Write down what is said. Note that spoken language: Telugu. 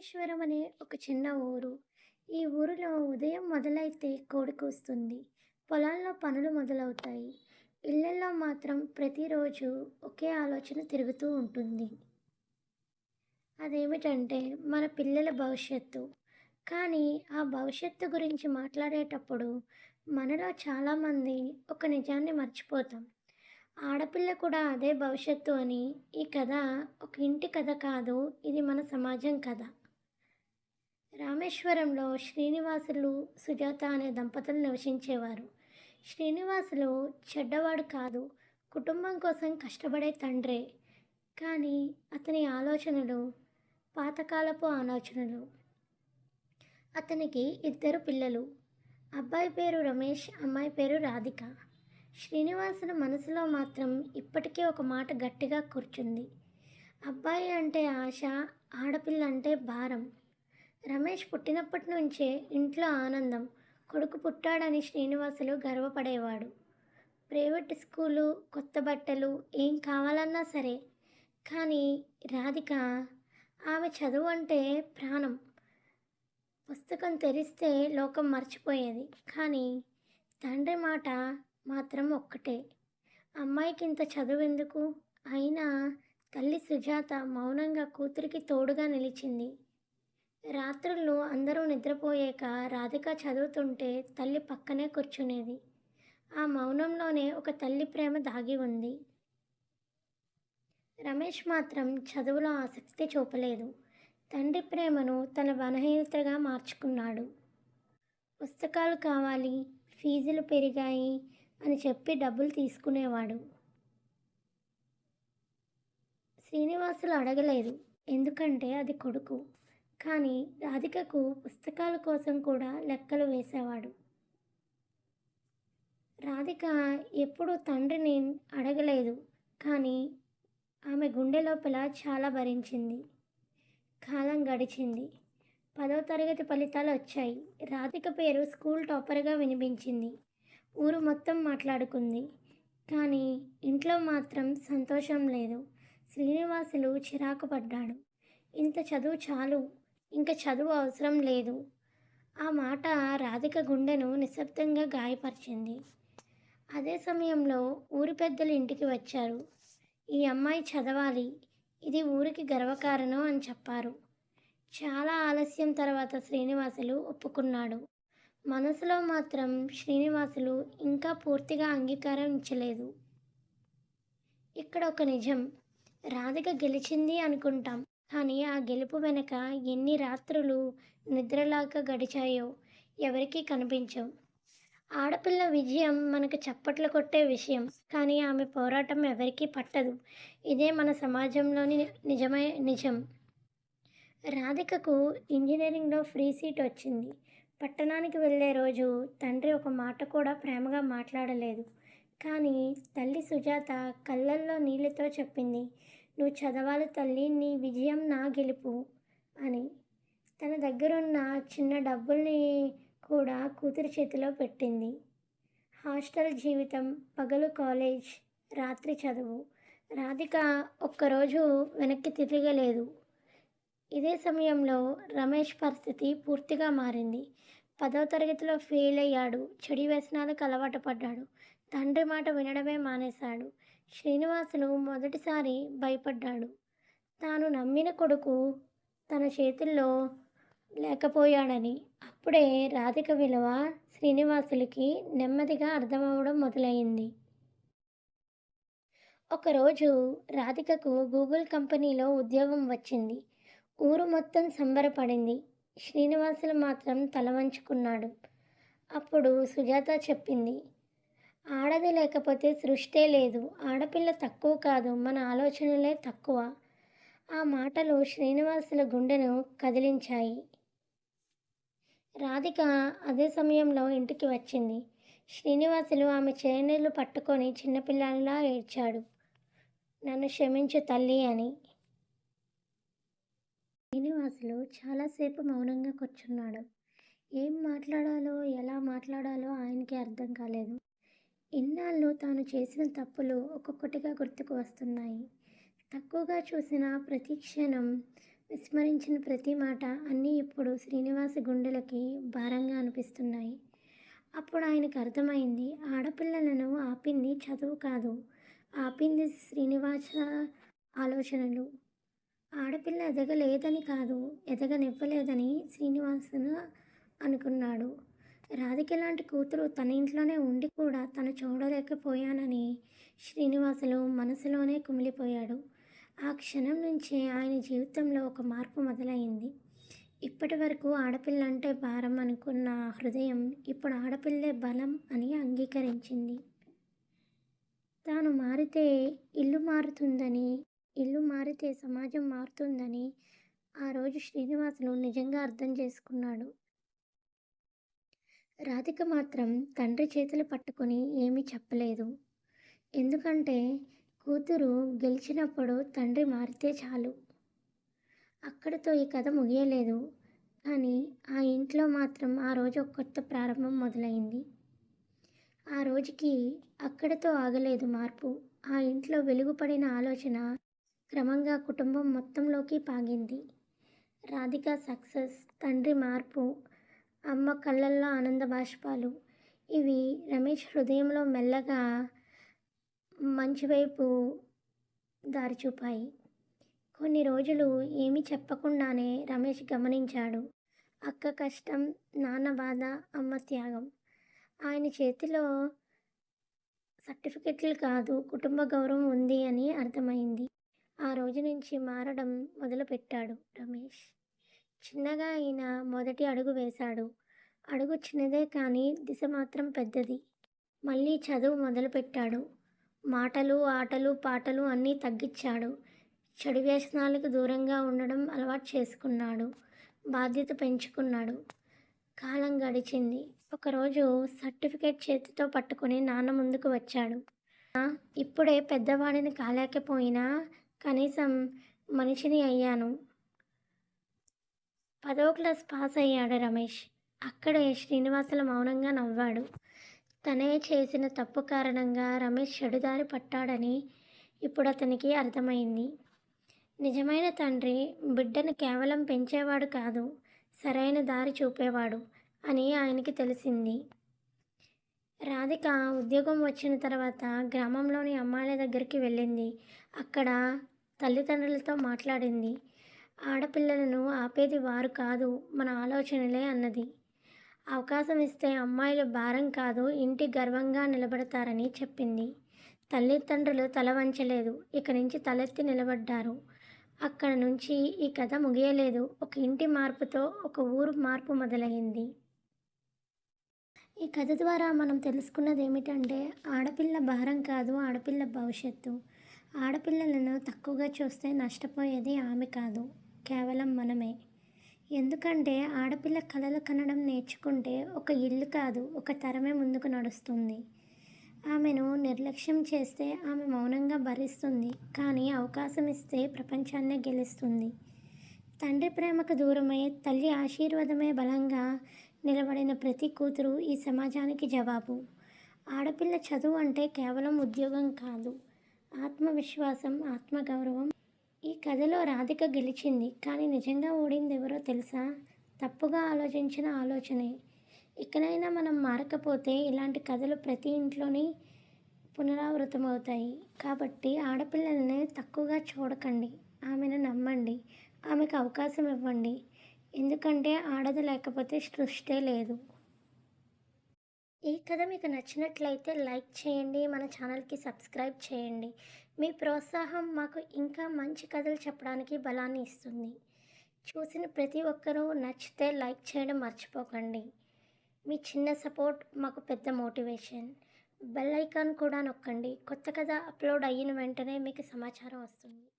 రామేశ్వరం అనే ఒక చిన్న ఊరు. ఈ ఊరిలో ఉదయం మొదలైతే కోడి కూస్తుంది పొలాల్లో పనులు మొదలవుతాయి. ఇళ్ళల్లో మాత్రం ప్రతిరోజు ఒకే ఆలోచన తిరుగుతూ ఉంటుంది. అదేమిటంటే మన పిల్లల భవిష్యత్తు. కానీ ఆ భవిష్యత్తు గురించి మాట్లాడేటప్పుడు మనలో చాలామంది ఒక నిజాన్ని మర్చిపోతాం. ఆడపిల్ల కూడా అదే భవిష్యత్తు అని ఈ కథ ఒక ఇంటి కథ కాదు ఇది మన సమాజం కథ. రామేశ్వరంలో శ్రీనివాసులు సుజాత అనే దంపతులు నివసించేవారు. శ్రీనివాసులు చెడ్డవాడు కాదు కుటుంబం కోసం కష్టపడే తండ్రే. కానీ అతని ఆలోచనలు పాతకాలపు ఆలోచనలు. అతనికి ఇద్దరు పిల్లలు అబ్బాయి పేరు రమేష్ అమ్మాయి పేరు రాధిక. శ్రీనివాసుల మనసులో మాత్రం ఇప్పటికీ ఒక మాట గట్టిగా కూర్చుంది. అబ్బాయి అంటే ఆశ ఆడపిల్ల అంటే భారం. రమేష్ పుట్టినప్పటి నుంచే ఇంట్లో ఆనందం కొడుకు పుట్టాడని శ్రీనివాసులు గర్వపడేవాడు. ప్రైవేట్ స్కూలు కొత్త బట్టలు ఏం కావాలన్నా సరే కానీ రాధిక ఆమె చదువు అంటే ప్రాణం. పుస్తకం తెరిస్తే లోకం మర్చిపోయేది కానీ తండ్రి మాట మాత్రం ఒక్కటే. అమ్మాయికి ఇంత చదువు ఎందుకు అయినా తల్లి సుజాత మౌనంగా కూతురికి తోడుగా నిలిచింది. రాత్రులు అందరూ నిద్రపోయాక రాధిక చదువుతుంటే తల్లి పక్కనే కూర్చునేది. ఆ మౌనంలోనే ఒక తల్లి ప్రేమ దాగి ఉంది. రమేష్ మాత్రం చదువులో ఆసక్తి చూపలేదు. తండ్రి ప్రేమను తన బలహీనతగా మార్చుకున్నాడు. పుస్తకాలు కావాలి ఫీజులు పెరిగాయి అని చెప్పి డబ్బులు తీసుకునేవాడు. శ్రీనివాసులు అడగలేదు ఎందుకంటే అది కొడుకు. కానీ రాధికకు పుస్తకాల కోసం కూడా లెక్కలు వేసేవాడు. రాధిక ఎప్పుడూ తండ్రిని అడగలేదు కానీ ఆమె గుండె లోపల చాలా భరించింది. కాలం గడిచింది. పదో తరగతి ఫలితాలు వచ్చాయి. రాధిక పేరు స్కూల్ టాపర్గా వినిపించింది. ఊరు మొత్తం మాట్లాడుకుంది. కానీ ఇంట్లో మాత్రం సంతోషం లేదు. శ్రీనివాసులు చిరాకు పడ్డాడు. ఇంత చదువు చాలు. ఇంకా చదువు అవసరం లేదు. ఆ మాట రాధిక గుండెను నిశ్శబ్దంగా గాయపరిచింది. అదే సమయంలో ఊరి పెద్దలు ఇంటికి వచ్చారు. ఈ అమ్మాయి చదవాలి. ఇది ఊరికి గర్వకారణం అని చెప్పారు. చాలా ఆలస్యం తర్వాత శ్రీనివాసులు ఒప్పుకున్నాడు. మనసులో మాత్రం శ్రీనివాసులు ఇంకా పూర్తిగా అంగీకారం ఇచ్చలేదు ఇక్కడ ఒక నిజం. రాధిక గెలిచింది అనుకుంటాం. కానీ ఆ గెలుపు వెనక ఎన్ని రాత్రులు నిద్రలాగా గడిచాయో ఎవరికీ కనిపించవు. ఆడపిల్ల విజయం మనకు చప్పట్లు కొట్టే విషయం కానీ ఆమె పోరాటం ఎవరికీ పట్టదు. ఇదే మన సమాజంలోని నిజమే నిజం. రాధికకు ఇంజనీరింగ్లో ఫ్రీ సీట్ వచ్చింది. పట్టణానికి వెళ్ళే రోజు తండ్రి ఒక మాట కూడా ప్రేమగా మాట్లాడలేదు. కానీ తల్లి సుజాత కళ్ళల్లో నీళ్ళతో చెప్పింది నువ్వు చదవాలి తల్లి నీ విజయం నా గెలుపు అని. తన దగ్గరున్న చిన్న డబ్బుల్ని కూడా కూతురి చేతిలో పెట్టింది. హాస్టల్ జీవితం పగలు కాలేజ్ రాత్రి చదువు. రాధిక ఒక్కరోజు వెనక్కి తిరగలేదు. ఇదే సమయంలో రమేష్ పరిస్థితి పూర్తిగా మారింది. పదవ తరగతిలో ఫెయిల్ అయ్యాడు. చెడు వ్యసనాలకు అలవాటు పడ్డాడు. తండ్రి మాట వినడమే మానేశాడు. శ్రీనివాసులు మొదటిసారి భయపడ్డాడు. తాను నమ్మిన కొడుకు తన చేతుల్లో లేకపోయాడని. అప్పుడే రాధిక విలువ శ్రీనివాసులకి నెమ్మదిగా అర్థమవడం మొదలైంది. ఒకరోజు రాధికకు గూగుల్ కంపెనీలో ఉద్యోగం వచ్చింది. ఊరు మొత్తం సంబరపడింది. శ్రీనివాసులు మాత్రం తల వంచుకున్నాడు. అప్పుడు సుజాత చెప్పింది ఆడది లేకపోతే సృష్టే లేదు. ఆడపిల్ల తక్కువ కాదు మన ఆలోచనలే తక్కువ ఆ మాటలు శ్రీనివాసుల గుండెను కదిలించాయి. రాధిక అదే సమయంలో ఇంటికి వచ్చింది. శ్రీనివాసులు ఆమె చేనీళ్ళు పట్టుకొని చిన్నపిల్లలా ఏడ్చాడు. నన్ను క్షమించు తల్లి అని. శ్రీనివాసులు చాలాసేపు మౌనంగా కూర్చున్నాడు. ఏం మాట్లాడాలో ఎలా మాట్లాడాలో ఆయనకి అర్థం కాలేదు. ఇన్నాళ్ళు తాను చేసిన తప్పులు ఒక్కొక్కటిగా గుర్తుకు వస్తున్నాయి. తక్కువగా చూసిన ప్రతి క్షణం విస్మరించిన ప్రతి మాట అన్నీ ఇప్పుడు శ్రీనివాస గుండెలకి భారంగా అనిపిస్తున్నాయి. అప్పుడు ఆయనకు అర్థమైంది ఆడపిల్లలను ఆపింది చదువు కాదు. ఆపింది శ్రీనివాస ఆలోచనలు. ఆడపిల్ల ఎదగలేదని కాదు ఎదగనివ్వలేదని శ్రీనివాసును అనుకున్నాడు. రాధిక లాంటి కూతురు తన ఇంట్లోనే ఉండి కూడా తను చూడలేకపోయానని శ్రీనివాసులు మనసులోనే కుమిలిపోయాడు. ఆ క్షణం నుంచే ఆయన జీవితంలో ఒక మార్పు మొదలైంది. ఇప్పటి వరకు ఆడపిల్ల అంటే భారం అనుకున్న హృదయం ఇప్పుడు ఆడపిల్లే బలం అని అంగీకరించింది. తాను మారితే ఇల్లు మారుతుందని ఇల్లు మారితే సమాజం మారుతుందని ఆ రోజు శ్రీనివాసులు నిజంగా అర్థం చేసుకున్నాడు. రాధిక మాత్రం తండ్రి చేతులు పట్టుకొని ఏమీ చెప్పలేదు. ఎందుకంటే కూతురు గెలిచినప్పుడు తండ్రి మారితే చాలు. అక్కడితో ఈ కథ ముగియలేదు. కానీ ఆ ఇంట్లో మాత్రం ఆ రోజు ఒక కొత్త ప్రారంభం మొదలైంది. ఆ రోజుకి అక్కడితో ఆగలేదు మార్పు. ఆ ఇంట్లో వెలుగుపడిన ఆలోచన క్రమంగా కుటుంబం మొత్తంలోకి పాగింది. రాధిక సక్సెస్ తండ్రి మార్పు అమ్మ కళ్ళల్లో ఆనంద బాష్పాలు. ఇవి రమేష్ హృదయంలో మెల్లగా మంచి వైపు దారి చూపాయి. కొన్ని రోజులు ఏమీ చెప్పకుండానే రమేష్ గమనించాడు. అక్క కష్టం నాన్న బాధ అమ్మ త్యాగం. ఆయన చేతిలో సర్టిఫికెట్లు కాదు కుటుంబ గౌరవం ఉంది అని అర్థమైంది. ఆ రోజు నుంచి మారడం మొదలుపెట్టాడు రమేష్. చిన్నగా ఆయన మొదటి అడుగు వేశాడు. అడుగు చిన్నదే కానీ దిశ మాత్రం పెద్దది. మళ్ళీ చదువు మొదలుపెట్టాడు. మాటలు ఆటలు పాటలు అన్నీ తగ్గించాడు. చెడు వ్యసనాలకు దూరంగా ఉండడం అలవాటు చేసుకున్నాడు. బాధ్యత పెంచుకున్నాడు. కాలం గడిచింది. ఒకరోజు సర్టిఫికేట్ చేతితో పట్టుకుని నాన్న ముందుకు వచ్చాడు. ఇప్పుడే పెద్దవాడిని కాలేకపోయినా కనీసం మనిషిని అయ్యాను. పదో క్లాస్ పాస్ అయ్యాడు రమేష్. అక్కడే శ్రీనివాసులు మౌనంగా నవ్వాడు. తనే చేసిన తప్పు కారణంగా రమేష్ చెడుదారి పట్టాడని ఇప్పుడు అతనికి అర్థమైంది. నిజమైన తండ్రి బిడ్డను కేవలం పెంచేవాడు కాదు సరైన దారి చూపేవాడు అని ఆయనకి తెలిసింది. రాధిక ఉద్యోగం వచ్చిన తర్వాత గ్రామంలోని అమ్మాయిల దగ్గరికి వెళ్ళింది. అక్కడ తల్లిదండ్రులతో మాట్లాడింది. ఆడపిల్లలను ఆపేది వారు కాదు మన ఆలోచనలే అన్నది. అవకాశం ఇస్తే అమ్మాయిలు భారం కాదు ఇంటి గర్వంగా నిలబడతారని చెప్పింది. తల్లిదండ్రులు తల వంచలేదు ఇక నుంచి తలెత్తి నిలబడ్డారు. అక్కడ నుంచి ఈ కథ ముగియలేదు. ఒక ఇంటి మార్పుతో ఒక ఊరు మార్పు మొదలైంది. ఈ కథ ద్వారా మనం తెలుసుకున్నది ఏమిటంటే ఆడపిల్ల భారం కాదు ఆడపిల్ల భవిష్యత్తు. ఆడపిల్లలను తక్కువగా చూస్తే నష్టపోయేది ఆమె కాదు కేవలం మనమే. ఎందుకంటే ఆడపిల్ల కళలు కనడం నేర్చుకుంటే ఒక ఇల్లు కాదు ఒక తరమే ముందుకు నడుస్తుంది. ఆమెను నిర్లక్ష్యం చేస్తే ఆమె మౌనంగా భరిస్తుంది కానీ అవకాశం ఇస్తే ప్రపంచాన్నే గెలుస్తుంది. తండ్రి ప్రేమకు దూరమై తల్లి ఆశీర్వాదమే బలంగా నిలబడిన ప్రతి కూతురు ఈ సమాజానికి జవాబు. ఆడపిల్ల చదువు అంటే కేవలం ఉద్యోగం కాదు ఆత్మవిశ్వాసం ఆత్మగౌరవం. ఈ కథలో రాధిక గెలిచింది కానీ నిజంగా ఓడింది ఎవరో తెలుసా? తప్పుగా ఆలోచించిన ఆలోచనే. ఇకనైనా మనం మారకపోతే ఇలాంటి కథలు ప్రతి ఇంట్లోని పునరావృతమవుతాయి. కాబట్టి ఆడపిల్లల్ని తక్కువగా చూడకండి. ఆమెను నమ్మండి. ఆమెకు అవకాశం ఇవ్వండి. ఎందుకంటే ఆడది లేకపోతే సృష్టే లేదు. ఈ కథ మీకు నచ్చినట్లయితే లైక్ చేయండి మన ఛానల్కి సబ్స్క్రైబ్ చేయండి. మీ ప్రోత్సాహం మాకు ఇంకా మంచి కథలు చెప్పడానికి బలాన్ని ఇస్తుంది. చూసిన ప్రతి ఒక్కరూ నచ్చితే లైక్ చేయడం మర్చిపోకండి. మీ చిన్న సపోర్ట్ మాకు పెద్ద మోటివేషన్. బెల్ ఐకాన్ కూడా నొక్కండి. కొత్త కథ అప్లోడ్ అయిన వెంటనే మీకు సమాచారం వస్తుంది.